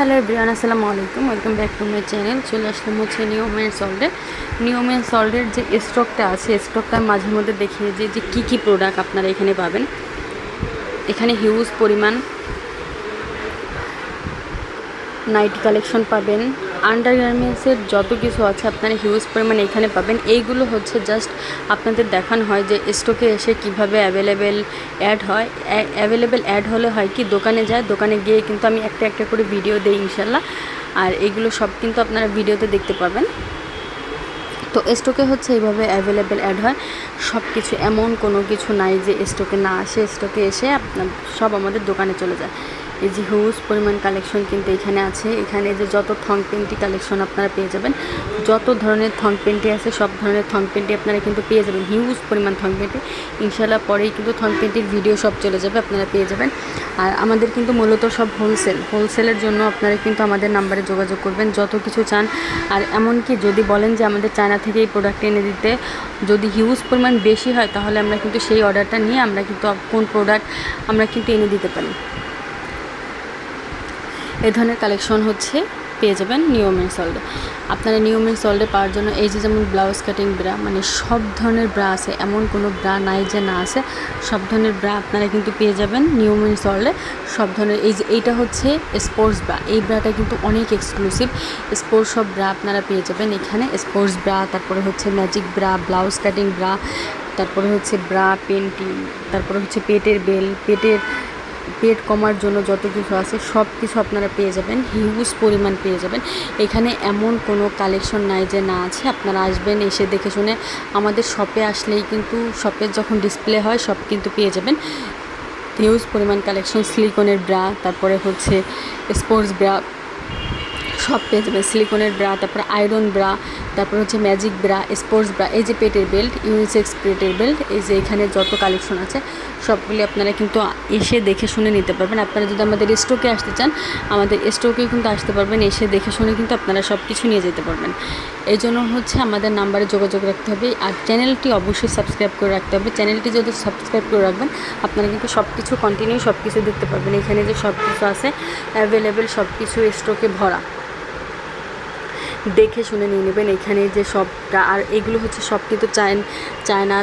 Hello everyone, আসসালামু আলাইকুম। Welcome back to my channel চলে আসলাম হচ্ছে নিউম্যান সল্টের নিউম্যান সল্টের যে স্টকটা আছে স্টকটা মাঝে মধ্যে দেখিয়ে যে যে কী কী প্রোডাক্ট আপনারা এখানে পাবেন। এখানে হিউজ পরিমাণ নাইটি কালেকশন পাবেন। আন্ডার গার্মেন্টসের যত কিছু আছে আপনারা হিউজ পরিমাণে এখানে পাবেন। এইগুলো হচ্ছে জাস্ট আপনাদের দেখানো হয় যে স্টকে এসে কীভাবে অ্যাভেলেবেল অ্যাড হয়। অ্যাভেলেবেল অ্যাড হলে হয় কি, দোকানে যায়, দোকানে গিয়ে কিন্তু আমি একটা একটা করে ভিডিও দিই ইনশাল্লাহ আর এগুলো সব কিন্তু আপনারা ভিডিওতে দেখতে পাবেন। তো স্টকে হচ্ছে এইভাবে অ্যাভেলেবেল অ্যাড হয়। সব কিছু এমন কোনো কিছু নাই যে স্টকে না আসে স্টকে এসে আপনার সব আমাদের দোকানে চলে যায়। এই যে হিউজ পরিমাণ কালেকশন কিন্তু এখানে আছে। এখানে যে যত থং পেন্টি কালেকশন আপনারা পেয়ে যাবেন, যত ধরনের থং পেন্টি আছে, সব ধরনের থং পেন্টি আপনারা কিন্তু পেয়ে যাবেন। হিউজ পরিমাণ থং পেন্টি ইনশাল্লাহ পরেই কিন্তু থং পেন্টির ভিডিও সব চলে যাবে, আপনারা পেয়ে যাবেন। আর আমাদের কিন্তু মূলত সব হোলসেল হোলসেলের জন্য আপনারা কিন্তু আমাদের নাম্বারে যোগাযোগ করবেন, যত কিছু চান। আর এমনকি যদি বলেন যে আমাদের চায়না থেকে এই প্রোডাক্ট এনে দিতে যদি হিউজ পরিমাণ বেশি হয়, তাহলে আমরা কিন্তু সেই অর্ডারটা নিয়ে আমরা কিন্তু কোন প্রোডাক্ট আমরা কিন্তু এনে দিতে পারি। এই ধরনের কালেকশন হচ্ছে, পেয়ে যাবেন নিয়মের সল্ডে আপনারা নিয়মের সল্ডে পাওয়ার জন্য এই যে যেমন ব্লাউজ কাটিং ব্রা মানে সব ধরনের ব্রা আছে, এমন কোনো ব্রা নাই যে না আছে, সব ধরনের ব্রা আপনারা কিন্তু পেয়ে যাবেন নিয়মের সল্ডে সব ধরনের, এই যে এইটা হচ্ছে স্পোর্টস ব্রা এই ব্রাটা কিন্তু অনেক এক্সক্লুসিভ স্পোর্টস সব ব্রা আপনারা পেয়ে যাবেন এখানে স্পোর্টস ব্রা তারপরে হচ্ছে magic bra blouse cutting bra তারপরে হচ্ছে ব্রা পেন্টিং তারপরে হচ্ছে পেটের বেল, পেটের পেট কমার জন্য যত কিছু আছে, সব কিছু আপনারা পেয়ে যাবেন হিউজ পরিমাণ পেয়ে যাবেন। এখানে এমন কোনো কালেকশন নাই যে না আছে, আপনারা আসবেন, এসে দেখে শুনে আমাদের শপে আসলেই কিন্তু শপের যখন ডিসপ্লে হয়, সব কিন্তু পেয়ে যাবেন। হিউজ পরিমাণ কালেকশন সিলিকনের ব্রা তারপরে হচ্ছে স্পোর্টস ব্রা সব পেয়ে যাবেন। সিলিকনের ব্রা, তারপর আয়রন ব্রা, তারপর হচ্ছে ম্যাজিক ব্রা, স্পোর্টস ব্রা, এই যে পেটের বেল্ট, ইউনিসেক্স পেটের বেল্ট, এই যে এখানে যত কালেকশন আছে, সবগুলি আপনারা কিন্তু এসে দেখে শুনে নিতে পারবেন। আপনারা যদি আমাদের স্টোকে আসতে চান, আমাদের স্টোকে কিন্তু আসতে পারবেন, এসে দেখে শুনে কিন্তু আপনারা সব কিছু নিয়ে যেতে পারবেন। এই জন্য হচ্ছে আমাদের নাম্বারে যোগাযোগ রাখতে হবে আর চ্যানেলটি অবশ্যই সাবস্ক্রাইব করে রাখতে হবে। চ্যানেলটি যদি সাবস্ক্রাইব করে রাখবেন, আপনারা কিন্তু সব কিছু কন্টিনিউ সব কিছু দেখতে পারবেন। এখানে যে সব কিছু আছে অ্যাভেলেবেল সব কিছু স্টোকে ভরা। দেখে শুনে নিয়ে নেবেন। এখানে যে সবটা, আর এগুলো হচ্ছে সব কিন্তু চায়ন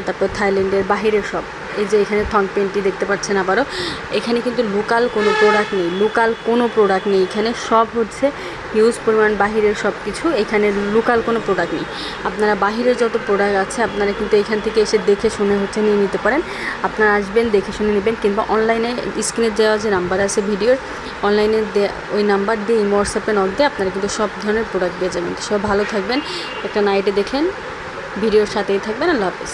তারপর থাইল্যান্ডের বাহিরের সব। এই যে এখানে থং পেন্টি দেখতে পাচ্ছেন আবারও, এখানে কিন্তু লোকাল কোনো প্রোডাক্ট নেই লোকাল কোনো প্রোডাক্ট নেই, এখানে সব হচ্ছে হিউজ পরিমাণ বাহিরের সব কিছু, এখানে লোকাল কোনো প্রোডাক্ট নেই। আপনারা বাহিরের যত প্রোডাক্ট আছে, আপনারা কিন্তু এখান থেকে এসে দেখে শুনে হচ্ছে নিয়ে নিতে পারেন। আপনারা আসবেন, দেখে শুনে নেবেন, কিংবা অনলাইনে স্ক্রিনে দেওয়া যে নাম্বার আছে ভিডিওর অনলাইনে ওই নাম্বার দিয়ে ইমো হোয়াটসঅ্যাপে নক দিয়ে আপনারা কিন্তু সব ধরনের প্রোডাক্ট পেয়ে যাবেন। সব ভালো থাকবেন, একটা নাইটে দেখেন ভিডিওর সাথেই থাকবেন, আল্লাহ হাফিজ।